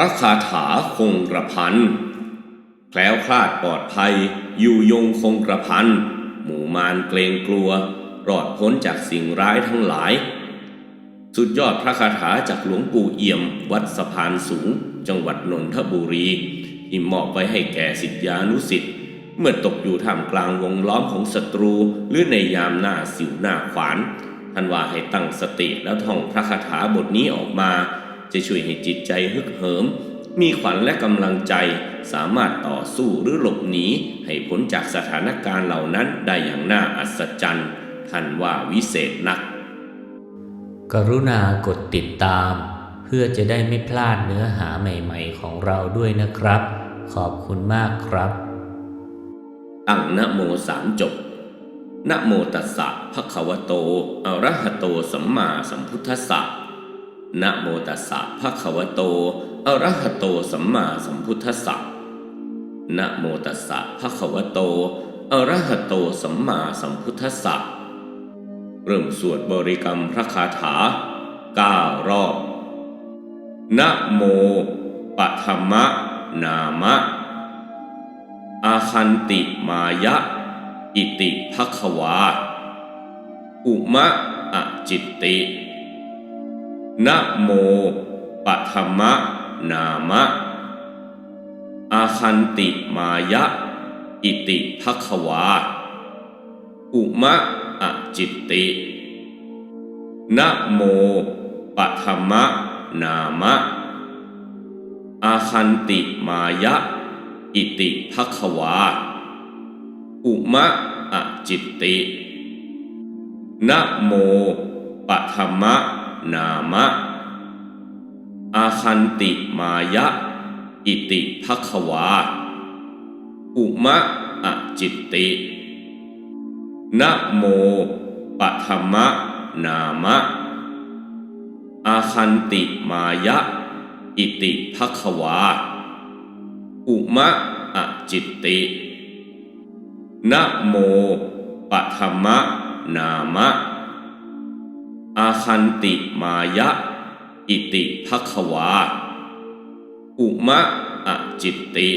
ระคาถาคงกระพัน แคล้วคลาดปลอดภัย อยู่ยงคงกระพัน หมู่มารเกรงกลัว รอดพ้นจากสิ่งร้ายทั้งหลาย สุดยอดพระคาถาจากหลวงปู่เอี่ยม วัดสะพานสูง จังหวัดนนทบุรีที่มอบไว้ให้แก่สิทธิานุสิทธิ์เมื่อตกอยู่ท่ามกลางวงล้อมของศัตรู หรือในยามหน้าสิวหน้าขวานท่านว่าให้ตั้งสติแล้วท่องพระคาถาบทนี้ออกมา จะช่วยให้จิตใจฮึกเหิม มีขวัญและกำลังใจ สามารถต่อสู้หรือหลบหนีให้พ้นจากสถานการณ์เหล่านั้นได้อย่างน่าอัศจรรย์ท่านว่าวิเศษนัก กรุณากดติดตาม เพื่อจะได้ไม่พลาดเนื้อหาใหม่ๆของเราด้วยนะครับ ขอบคุณมากครับตั้งนะโมสามจบนะโมตัสสะภะคะวะโต อะระหะโตสัมมาสัมพุทธัสสะ นะโมตัสสะภะคะวะโต อะระหะโตสัมมาสัมพุทธัสสะนะโมตัสสะภะคะวะโต อะระหะโตสัมมาสัมพุทธัสสะเริ่มสวดบริกรรมพระคาถาก้ารอบ นะโมปะธรรมะ นามะ อาคันติมายะ อิติภัควา อุมะอะจิตติ นะโมปะธรรมะ นามะ อาคันติมายะ อิติภัควา อุมะอะจิตติ นะโมปะธรรมะ นามะ อาคันติมายะ อิติภัควา อุมะอะจิตติ นะโมปะธรรมะ นามะ อาคันติมายะ อิติภัควา อุมะอจิตติ นะโมปะธรรมะนามะ อาคันติมายะ อิติภัควา อุมะอจิตติ นะโมปะธรรมะนามะ อาคันติมายะ อิติภัควา อุมะอะจิตติ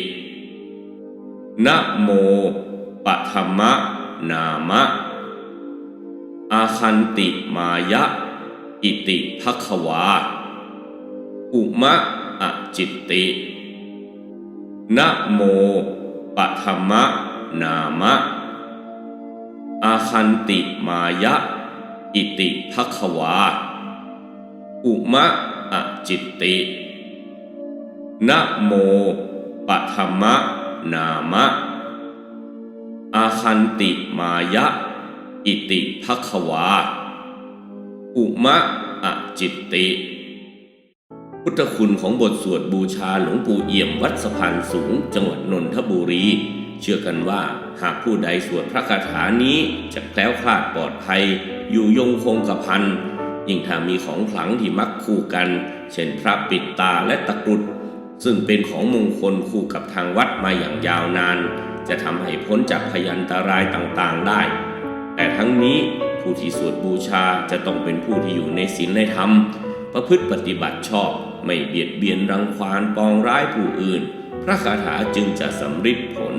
นะโมปะธรรมะนามะ อาคันติมายะ อิติภัควา อุมะอะจิตติ นะโมปะธรรมะนามะ อาคันติมายะ อิติภัควา อุมะอะจิตติ นะโมปะธรรมะนามะ อาคันติมายะ อิติภัควา อุมะอะจิตติ พุทธคุณของบทสวดบูชาหลวงปู่เอี่ยมวัดสะพานสูงจังหวัดนนทบุรี เชื่อกันว่าหากผู้ใดสวดพระคาถานี้จะแคล้วคลาดปลอดภัย อยู่ยงคงกระพันยิ่งถ้ามีของขลังที่มักคู่กัน เช่นพระปิดตาและตะกรุด ซึ่งเป็นของมงคลคู่กับทางวัดมาอย่างยาวนาน จะทำให้พ้นจากพยันตรายต่างๆได้ แต่ทั้งนี้ผู้ที่สวดบูชาจะต้องเป็นผู้ที่อยู่ในศีลในธรรม ประพฤติปฏิบัติชอบ ไม่เบียดเบียนรังควานปองร้ายผู้อื่น พระคาถาจึงจะสำฤทธิ์ผล